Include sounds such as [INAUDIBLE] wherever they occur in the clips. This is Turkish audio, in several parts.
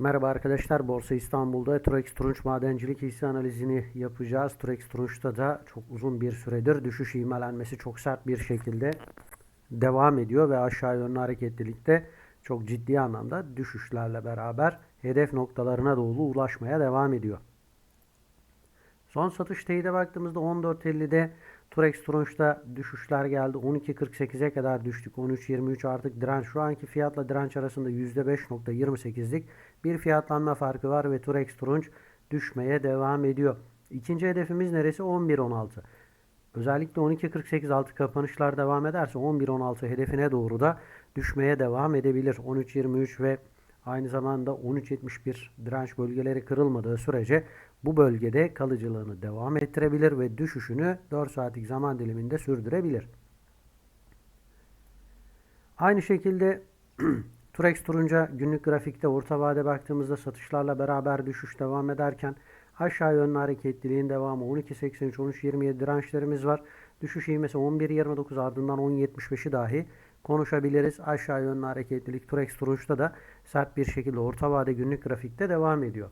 Merhaba arkadaşlar. Borsa İstanbul'da Turex Turunç Madencilik hisse analizini yapacağız. Turex Turunç'ta da çok uzun bir süredir düşüş ivmelenmesi çok sert bir şekilde devam ediyor ve aşağı yönlü hareketlilikte çok ciddi anlamda düşüşlerle beraber hedef noktalarına doğru ulaşmaya devam ediyor. Son satış teyide baktığımızda 14.50'de Turex Turunç'ta düşüşler geldi. 12.48'e kadar düştük. 13.23 artık direnç. Şu anki fiyatla direnç arasında %5.28'lik bir fiyatlanma farkı var ve Turex Turunç düşmeye devam ediyor. İkinci hedefimiz neresi? 11.16. Özellikle 12.48 altı kapanışlar devam ederse 11.16 hedefine doğru da düşmeye devam edebilir. 13.23 ve aynı zamanda 13.71 direnç bölgeleri kırılmadığı sürece bu bölgede kalıcılığını devam ettirebilir ve düşüşünü 4 saatlik zaman diliminde sürdürebilir. Aynı şekilde [CLEARS THROAT] Turex Turunca günlük grafikte orta vade baktığımızda satışlarla beraber düşüş devam ederken aşağı yönlü hareketliliğin devamı 12.83 13.27 dirençlerimiz var. Düşüş ivmesi 11.29 ardından 10.75'i dahi konuşabiliriz. Aşağı yönlü hareketlilik Turex Turunç'ta da sert bir şekilde orta vade günlük grafikte devam ediyor.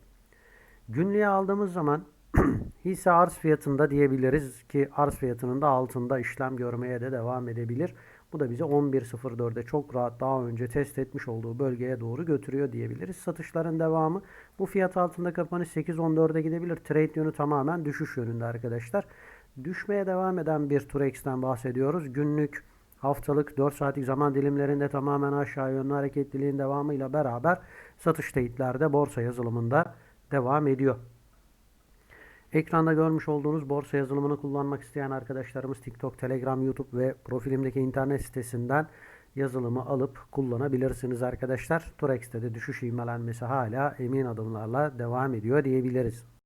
Günlüğe aldığımız zaman [CLEARS THROAT] hisse arz fiyatında diyebiliriz ki arz fiyatının da altında işlem görmeye de devam edebilir. Bu da bizi 11.04'e çok rahat daha önce test etmiş olduğu bölgeye doğru götürüyor diyebiliriz. Satışların devamı bu fiyat altında kapanış 8.14'e gidebilir. Trade yönü tamamen düşüş yönünde arkadaşlar. Düşmeye devam eden bir Turex'ten bahsediyoruz. Günlük haftalık 4 saatlik zaman dilimlerinde tamamen aşağı yönlü hareketliliğin devamıyla beraber satış teyitlerde borsa yazılımında devam ediyor. Ekranda görmüş olduğunuz borsa yazılımını kullanmak isteyen arkadaşlarımız TikTok, Telegram, YouTube ve profilimdeki internet sitesinden yazılımı alıp kullanabilirsiniz arkadaşlar. Turex'te de düşüş ivmelenmesi hala emin adımlarla devam ediyor diyebiliriz.